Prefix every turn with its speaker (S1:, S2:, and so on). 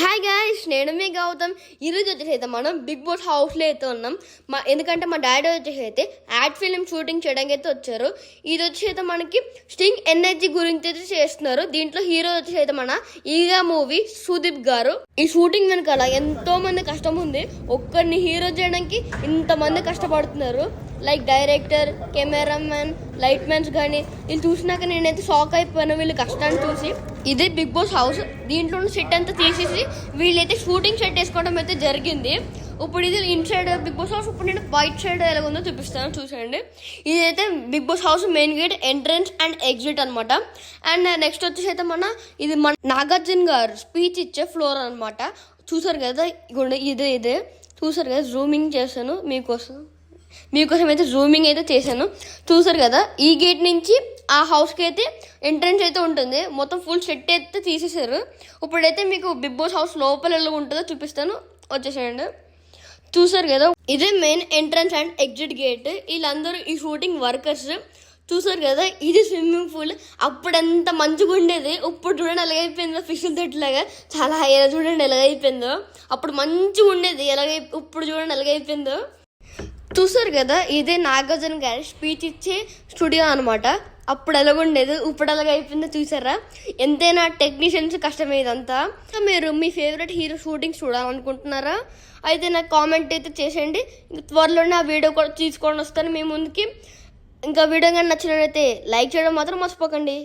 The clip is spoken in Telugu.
S1: హాయ్ గాయస్ నేను మీ గౌతమ్. ఈరోజు వచ్చేసి అయితే మనం బిగ్ బాస్ హౌస్లో అయితే ఉన్నాం. మా ఎందుకంటే మా డాడీ వచ్చేసి అయితే యాడ్ ఫిలిం షూటింగ్ చేయడానికి అయితే వచ్చారు. ఇది వచ్చేసి అయితే మనకి స్టింగ్ ఎనర్జీ గురించి అయితే చేస్తున్నారు. దీంట్లో హీరో వచ్చేసి అయితే మన ఈగా మూవీ సుదీప్ గారు. ఈ షూటింగ్ వెనకాల ఎంతో మంది కష్టం ఉంది ఒక్కరిని హీరో చేయడానికి ఇంతమంది కష్టపడుతున్నారు. Like director cameraman light mans కానీ వీళ్ళు చూసినాక నేనైతే షాక్ అయిపోయాను. వీళ్ళు కష్టాన్ని చూసి ఇది బిగ్ బాస్ హౌస్. దీంట్లో సెట్ అంతా తీసేసి వీళ్ళైతే షూటింగ్ సెట్ వేసుకోవడం అయితే జరిగింది. ఇప్పుడు ఇది ఇన్సైడ్ బిగ్ బాస్ హౌస్ ఇప్పుడు నేను వైట్ సైడ్ ఎలా ఉందో చూపిస్తాను చూసండి ఇదైతే big boss house main gate entrance and exit అనమాట అండ్ నెక్స్ట్ వచ్చేసి అయితే మన ఇది మన నాగార్జున గారు స్పీచ్ ఇచ్చే ఫ్లోర్ అనమాట చూసారు కదా ఇది ఇదే ఇదే. చూసారు కదా జూమింగ్ చేశాను మీకోసం. మీకోసం అయితే జూమింగ్ అయితే చేశాను. చూసారు కదా ఈ గేట్ నుంచి ఆ హౌస్కి అయితే ఎంట్రన్స్ అయితే ఉంటుంది. మొత్తం ఫుల్ సెట్ అయితే తీసేశారు. ఇప్పుడైతే మీకు బిగ్ బాస్ హౌస్ లోపల ఎలా ఉంటుందో చూపిస్తాను. వచ్చేసేయండి. చూసారు కదా ఇదే main entrance and exit gate వీళ్ళందరూ ఈ షూటింగ్ వర్కర్స్ చూసారు కదా ఇది స్విమ్మింగ్ పూల్ అప్పుడంత మంచిగా ఉండేది. ఇప్పుడు చూడండి ఎలాగైపోయిందో ఫిషుల తొట్టులాగా చాలా హైగా చూడండి ఎలాగైపోయిందో అప్పుడు మంచిగా ఉండేది. ఎలాగై ఇప్పుడు చూడండి ఎలాగైపోయిందో చూసారు కదా ఇదే నాగార్జున గారి స్పీచ్ ఇచ్చే స్టూడియో అనమాట అప్పుడు ఎలాగుండేది? ఇప్పుడు ఎలాగ అయిపోయిందో చూసారా? ఎంతైనా టెక్నీషియన్స్ కష్టమే ఇదంతా మీరు మీ ఫేవరెట్ హీరో షూటింగ్ చూడాలనుకుంటున్నారా? అయితే నాకు కామెంట్ అయితే చేసేయండి. ఇంక త్వరలోనే ఆ వీడియో కూడా తీసుకొని వస్తాను మీ ముందుకి. ఇంకా వీడియో కానీ నచ్చినట్లయితే లైక్ చేయడం మాత్రం మర్చిపోకండి.